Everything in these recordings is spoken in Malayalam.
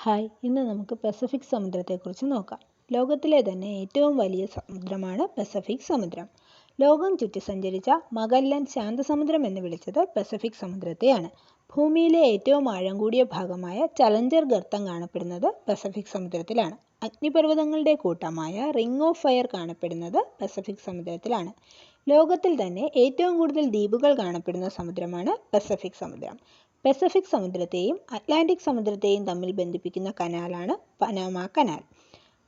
ഹായ് ഇന്ന് നമുക്ക് പസഫിക് സമുദ്രത്തെക്കുറിച്ച് നോക്കാം. ലോകത്തിലെ തന്നെ ഏറ്റവും വലിയ സമുദ്രമാണ് പസഫിക് സമുദ്രം. ലോകം ചുറ്റി സഞ്ചരിച്ച മഗല്ലൻ ശാന്തസമുദ്രം എന്ന് വിളിച്ചത് പസഫിക് സമുദ്രത്തെയാണ്. ഭൂമിയിലെ ഏറ്റവും ആഴം കൂടിയ ഭാഗമായ ചലഞ്ചർ ഗർത്തം കാണപ്പെടുന്നത് പസഫിക് സമുദ്രത്തിലാണ്. അഗ്നിപർവതങ്ങളുടെ കൂട്ടമായ റിംഗ് ഓഫ് ഫയർ കാണപ്പെടുന്നത് പസഫിക് സമുദ്രത്തിലാണ്. ലോകത്തിൽ തന്നെ ഏറ്റവും കൂടുതൽ ദ്വീപുകൾ കാണപ്പെടുന്ന സമുദ്രമാണ് പസഫിക് സമുദ്രം. പസഫിക് സമുദ്രത്തെയും അറ്റ്ലാന്റിക് സമുദ്രത്തെയും തമ്മിൽ ബന്ധിപ്പിക്കുന്ന കനാലാണ് പനാമ കനാൽ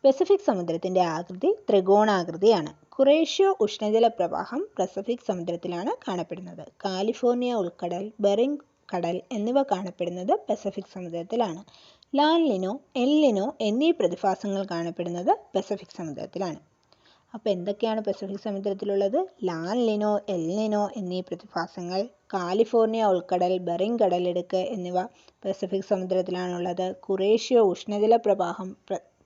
പസഫിക് സമുദ്രത്തിന്റെ ആകൃതി ത്രികോണാകൃതിയാണ്. കുറേഷ്യോ ഉഷ്ണജല പ്രവാഹം പസഫിക് സമുദ്രത്തിലാണ് കാണപ്പെടുന്നത്. കാലിഫോർണിയ ഉൾക്കടൽ ബെറിംഗ് കടൽ എന്നിവ കാണപ്പെടുന്നത് പസഫിക് സമുദ്രത്തിലാണ്. ലാൻലിനോ എല്ലിനോ എന്നീ പ്രതിഭാസങ്ങൾ കാണപ്പെടുന്നത് പസഫിക് സമുദ്രത്തിലാണ്. അപ്പോൾ എന്തൊക്കെയാണ് പസഫിക് സമുദ്രത്തിലുള്ളത്? ലാൻലിനോ എൽനിനോ എന്നീ പ്രതിഭാസങ്ങൾ കാലിഫോർണിയ ഉൾക്കടൽ ബെറിങ് കടലിടുക്ക് എന്നിവ പസഫിക് സമുദ്രത്തിലാണുള്ളത്. കുറേഷ്യ ഉഷ്ണജല പ്രവാഹം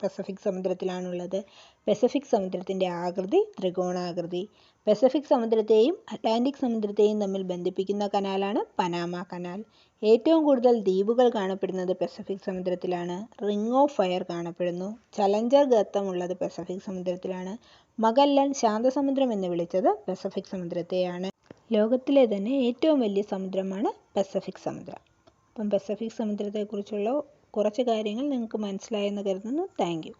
പസഫിക് സമുദ്രത്തിലാണുള്ളത്. പസഫിക് സമുദ്രത്തിന്റെ ആകൃതി ത്രികോണാകൃതി. പസഫിക് സമുദ്രത്തെയും അറ്റ്ലാന്റിക് സമുദ്രത്തെയും തമ്മിൽ ബന്ധിപ്പിക്കുന്ന കനാലാണ് പനാമ കനാൽ ഏറ്റവും കൂടുതൽ ദ്വീപുകൾ കാണപ്പെടുന്നത് പസഫിക് സമുദ്രത്തിലാണ്. റിംഗ് ഓഫ് ഫയർ കാണപ്പെടുന്നു. ചലഞ്ചർ ഗർത്തമുള്ളത് പസഫിക് സമുദ്രത്തിലാണ്. മഗല്ലൻ ശാന്തസമുദ്രം എന്ന് വിളിച്ചത് പസഫിക് സമുദ്രത്തെയാണ്. ലോകത്തിലെ തന്നെ ഏറ്റവും വലിയ സമുദ്രമാണ് പസഫിക് സമുദ്രം. അപ്പം പസഫിക് സമുദ്രത്തെക്കുറിച്ചുള്ള കുറച്ച് കാര്യങ്ങൾ നിങ്ങൾക്ക് മനസ്സിലായെന്ന് കരുതുന്നു. താങ്ക്